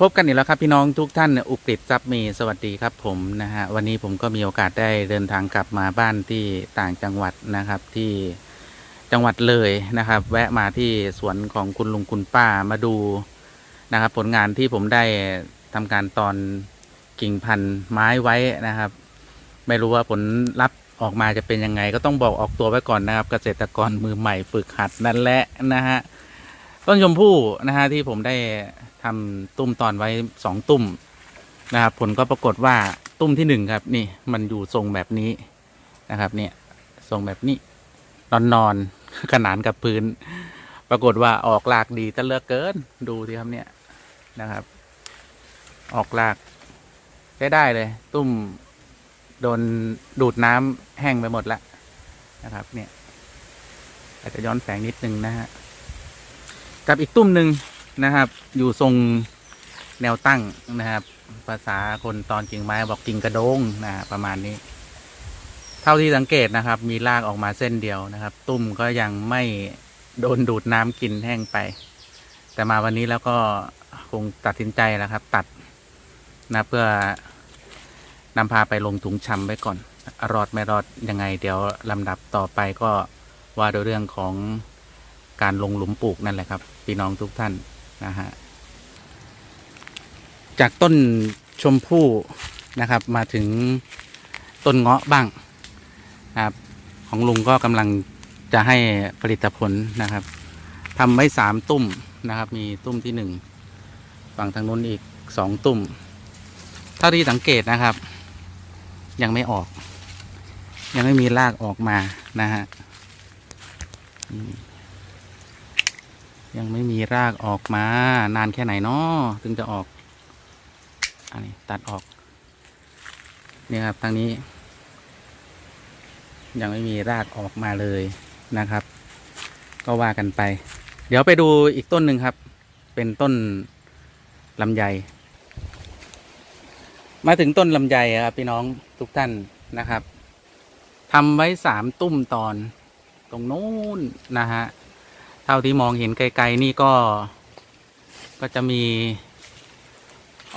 พบกันอีกแล้วครับพี่น้องทุกท่านอุกฤษทรัพย์มีสวัสดีครับผมนะฮะวันนี้ผมก็มีโอกาสได้เดินทางกลับมาบ้านที่ต่างจังหวัดนะครับที่จังหวัดเลยนะครับ แวะมาที่สวนของคุณลุงคุณป้ามาดูนะครับ ผลงานที่ผมได้ทำการตอนกิ่งพันธุ์ไม้ไว้นะครับ ไม่รู้ว่าผลลัพธ์ออกมาจะเป็นยังไง ก็ต้องบอกออกตัวไว้ก่อนนะครับ เกษตรกรมือใหม่ฝึกหัดนั่นแหละนะฮะ ต้นชมพู่นะฮะที่ผมได้ทำตุ้มตอนไว้สองตุ้มนะครับผลก็ปรากฏว่าตุ้มที่หนึ่งครับ นี่มันอยู่ทรงแบบนี้นะครับ เนี่ยทรงแบบนี้ นอนนอนขนานกับพื้น ปรากฏว่าออกลากดีซะเลือกเกินดูสิครับเนี่ยนะครับ ออกลากใช้ได้เลย ตุ้มโดนดูดน้ำแห้งไปหมดแล้วนะครับ เนี่ย อาจจะย้อนแสงนิดนึงนะฮะ กับอีกตุ้มหนึ่งนะครับ อยู่ทรงแนวตั้งนะครับ ภาษาคนตอนกิ่งไม้บอกกิ่งกระโดงนะประมาณนี้ เท่าที่สังเกตนะครับ มีรากออกมาเส้นเดียวนะครับ ตุ้มก็ยังไม่โดนดูดน้ำกินแห้งไป แต่มาวันนี้แล้วก็คงตัดสินใจแล้วครับ ตัดนะเพื่อนำพาไปลงถุงชำไว้ก่อน รอดไม่รอดยังไง เดี๋ยวลำดับต่อไปก็ว่าโดยเรื่องของ การลงหลุมปลูกนั่นแหละครับพี่น้องทุกท่านนะฮะจากต้นชมพู่นะครับ มาถึงต้นเงาะบ้างนะครับ ของลุงก็กำลังจะให้ผลิตผลนะครับทำไว้สามตุ้มนะครับ มีตุ้มที่หนึ่งฝั่งทางนู้นอีกสองตุ้มเท่าที่สังเกตนะครับ ยังไม่ออก ยังไม่มีรากออกมานะฮะ ยังไม่มีรากออกมา นานแค่ไหนเนาะถึงจะออก อันนี้ตัดออกนี่ครับทางนี้ ยังไม่มีรากออกมาเลยนะครับ ก็ว่ากันไป เดี๋ยวไปดูอีกต้นหนึ่งครับ เป็นต้นลำไย มาถึงต้นลำไยครับพี่น้องทุกท่านนะครับทำไว้สามตุ้มตอนตรงนู้นนะฮะ เท่าที่มองเห็นไกลๆนี่ก็ ก็จะมี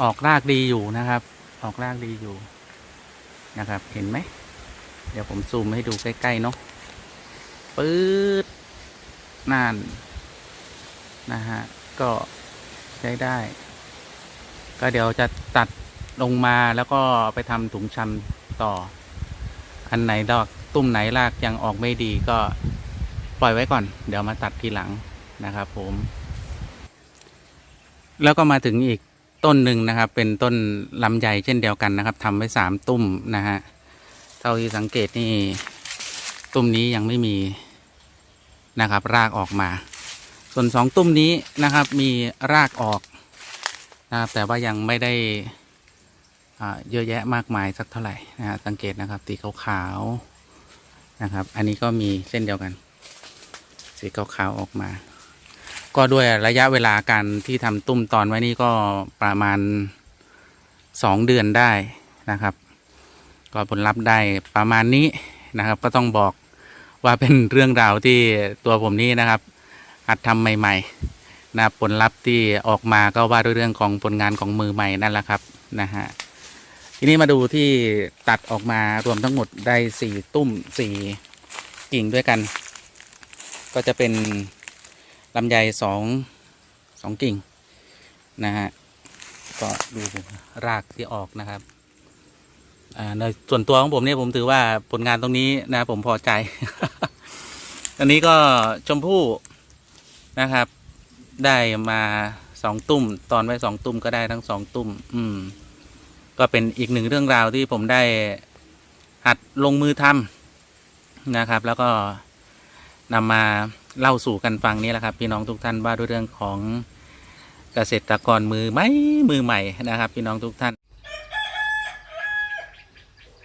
ออกรากดีอยู่นะครับ ออกรากดีอยู่นะครับ เห็นไหม เดี๋ยวผมซูมให้ดูใกล้ๆเนาะปื๊ดนั่นนะฮะ ก็ใช้ได้ ก็เดี๋ยวจะตัดลงมาแล้วก็ไปทำถุงชำต่อ อันไหนดอกตุ้มไหนรากยังออกไม่ดีก็ ปล่อยไว้ก่อน เดี๋ยวมาตัดทีหลังนะครับผม แล้วก็มาถึงอีกต้นหนึ่งนะครับ เป็นต้นลำไยเช่นเดียวกันนะครับทำไว้สามตุ้มนะฮะเท่าที่สังเกตนี่ตุ้มนี้ยังไม่มีนะครับ รากออกมา ส่วนสองตุ้มนี้นะครับ มีรากออกนะครับแต่ว่ายังไม่ได้อ่าเยอะแยะมากมายสักเท่าไหร่นะฮะสังเกตนะครับสีขาวๆนะครับ อันนี้ก็มีเส้นเดียวกัน สีขาวๆออกมา ก็ด้วยระยะเวลาการที่ทำตุ้มตอนไว้นี่ก็ประมาณสองเดือนได้นะครับ ก็ผลลัพธ์ได้ประมาณนี้นะครับ ก็ต้องบอกว่าเป็นเรื่องราวที่ตัวผมนี่นะครับหัดทำใหม่ๆนะผลลัพธ์ที่ออกมาก็ว่าด้วยเรื่องของผลงานของมือใหม่นั่นแหละครับนะฮะทีนี้มาดูที่ตัดออกมารวมทั้งหมดได้สี่ตุ้มสี่กิ่งด้วยกัน ก็จะเป็นลำไยสองสองกิ่งนะฮะก็ดูรากที่ออกนะครับอ่าในส่วนตัวของผมเนี่ยผมถือว่าผลงานตรงนี้นะผมพอใจ อันนี้ก็ชมพู่นะครับ ได้มาสองตุ้ม ตอนไว้สองตุ้มก็ได้ทั้งสองตุ้ม อืม ก็เป็นอีกหนึ่งเรื่องราวที่ผมได้หัดลงมือทำนะครับ แล้วก็ นำมาเล่าสู่กันฟังนี่แหละครับ พี่น้องทุกท่านว่าด้วยเรื่องของเกษตรกรมือใหม่มือใหม่นะครับ พี่น้องทุกท่าน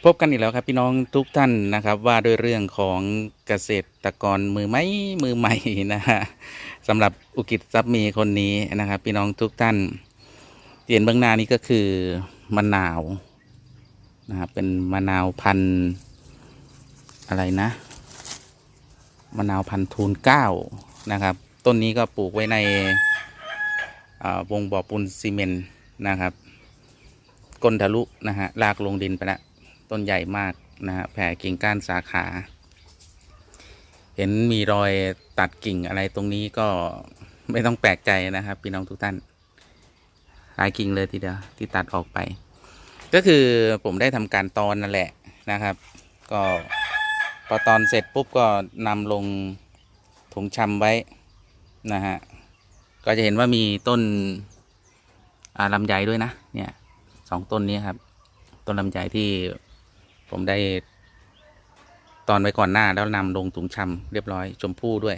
พบกันอีกแล้วครับ พี่น้องทุกท่านนะครับ ว่าด้วยเรื่องของเกษตรกรมือใหม่มือใหม่นะฮะสำหรับอุกิจทรัพย์มีคนนี้นะครับ พี่น้องทุกท่านเตียนเบื้องหน้านี้ก็คือมะนาวนะครับเป็นมะนาวพันธุ์อะไรนะ มะนาวพันธุ์ทูนเก้านะครับ ต้นนี้ก็ปลูกไว้ในวงบ่อปูนซีเมนต์นะครับก้นทะลุนะฮะลากลงดินไปแล้วต้นใหญ่มากนะฮะแผ่กิ่งก้านสาขา เห็นมีรอยตัดกิ่งอะไรตรงนี้ก็ไม่ต้องแปลกใจนะครับพี่น้องทุกท่านหลายกิ่งเลยทีเดียวที่ตัดออกไป ก็คือผมได้ทำการตอนนั่นแหละนะครับ ก็ อตอนเสร็จปุ๊บก็นำลงถุงชำไว้นะฮะ ก็จะเห็นว่ามีต้นลำไยด้วยนะ เนี่ยสองต้นนี้ครับ ต้นลำไยที่ผมได้ตอนไว้ก่อนหน้าแล้วนำลงถุงชำเรียบร้อยชมพู่ด้วย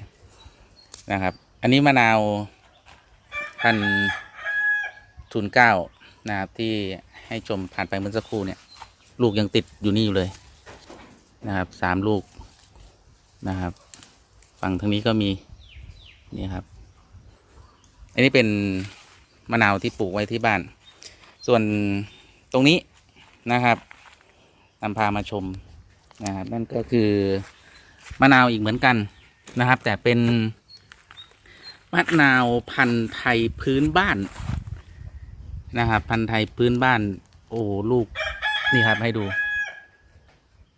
นะครับ อันนี้มะนาวพันทุนเก้านะครับที่ให้ชมผ่านไปเมื่อสักครู่เนี่ย ลูกยังติดอยู่นี่อยู่เลย นะครับสามลูกนะครับ ฝั่งทางนี้ก็มีนี่ครับ อันนี้เป็นมะนาวที่ปลูกไว้ที่บ้าน ส่วนตรงนี้นะครับนำพามาชมนะครับนั่นก็คือมะนาวอีกเหมือนกันนะครับ แต่เป็นมะนาวพันธุ์ไทยพื้นบ้านนะครับ พันธุ์ไทยพื้นบ้าน โอ้ลูกนี่ครับให้ดู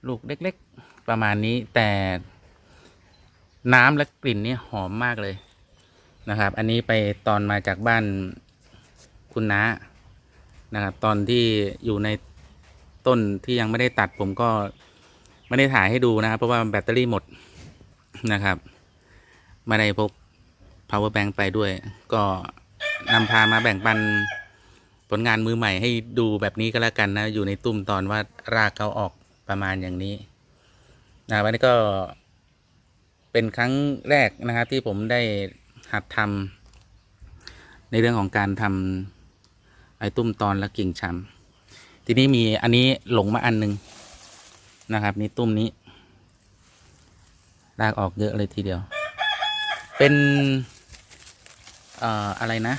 ลูกเล็ก ๆ ประมาณนี้แต่น้ำและกลิ่นนี่หอมมากเลยนะครับ อันนี้ไปตอนมาจากบ้านคุณน้านะครับ ตอนที่อยู่ในต้นที่ยังไม่ได้ตัดผมก็ไม่ได้ถ่ายให้ดูนะครับ เพราะว่าแบตเตอรี่หมดนะครับไม่ได้พก power bank ไปด้วย ก็นำพามาแบ่งปันผลงานมือใหม่ให้ดูแบบนี้ก็แล้วกันนะ อยู่ในตุ้มตอนว่ารากเขาออก ประมาณอย่างนี้นะวันนี้ก็เป็นครั้งแรกนะครับที่ผมได้หัดทำในเรื่องของการทำไอ้ตุ้มตอนและกิ่งชำทีนี้มีอันนี้หลงมาอันหนึงนะครับ นี่ตุ้มนี้รากออกเยอะเลยทีเดียว เป็นเอ่ออะไรนะ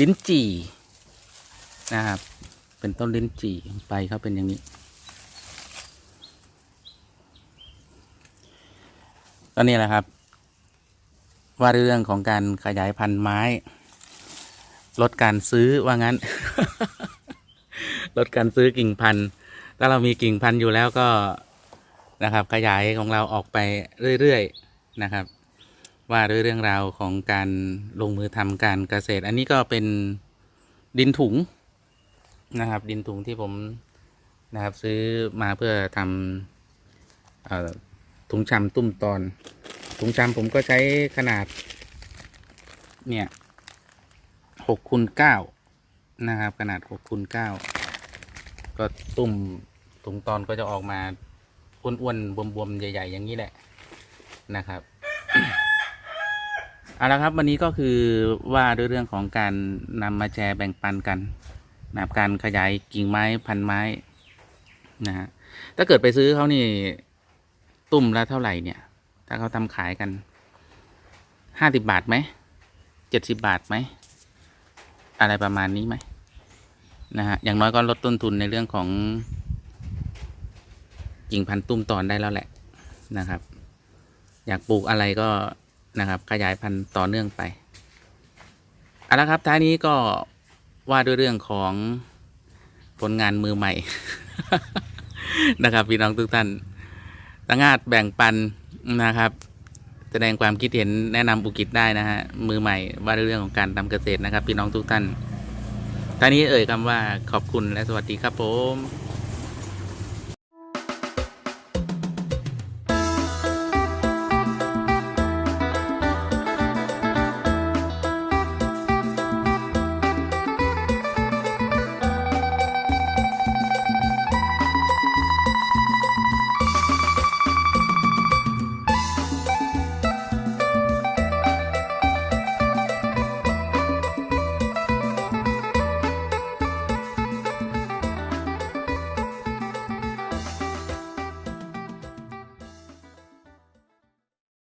ลิ้นจี่นะครับ เป็นต้นลิ้นจี่ไปเขาเป็นอย่างนี้ ตอนนี้แหละครับ ว่าเรื่องของการขยายพันธุ์ไม้ ลดการซื้อว่างั้น ลดการซื้อกิ่งพันธุ์ถ้าเรามีกิ่งพันธุ์อยู่แล้วก็นะครับ ขยายของเราออกไปเรื่อยๆนะครับ ว่าด้วยเรื่องราวของการลงมือทำการเกษตร อันนี้ก็เป็นดินถุงนะครับ ดินถุงที่ผมนะครับ ซื้อมาเพื่อทำ ถุงชำตุ้มตอน ถุงชำผมก็ใช้ขนาด เนี่ยหกคูณเก้านะครับ ขนาดหกคูณเก้าก็ตุ้มถุงตอนก็จะออกมาอ้วนๆบวมๆใหญ่ ๆ อย่างนี้แหละนะครับเอาละครับวันนี้ก็คือว่าด้วยเรื่องของการนำมาแชร์แบ่งปันกันนะครับการขยายกิ่งไม้พันไม้นะฮะถ้าเกิดไปซื้อเขานี่ ตุ่มละเท่าไหร่เนี่ย ถ้าเขาทำขายกันห้าสิบบาทไหมเจ็ดสิบบาทไหม อะไรประมาณนี้ไหมนะฮะ อย่างน้อยก็ลดต้นทุนในเรื่องของกิ่งพันธุ์ตุ้มตอนได้แล้วแหละนะครับ อยากปลูกอะไรก็นะครับ ขยายพันธุ์ต่อเนื่องไปเอาละครับท้ายนี้ก็ว่าด้วยเรื่องของผลงานมือใหม่ นะครับพี่น้องทุกท่าน ตั้งาดแบ่งปันนะครับ แสดงความคิดเห็นแนะนำบุกิจได้นะฮะมือใหม่ว่าเรื่องของการทำเกษตรนะครับ พี่น้องทุกท่านท่านี้เอ่ยคำว่าขอบคุณและสวัสดีครับผม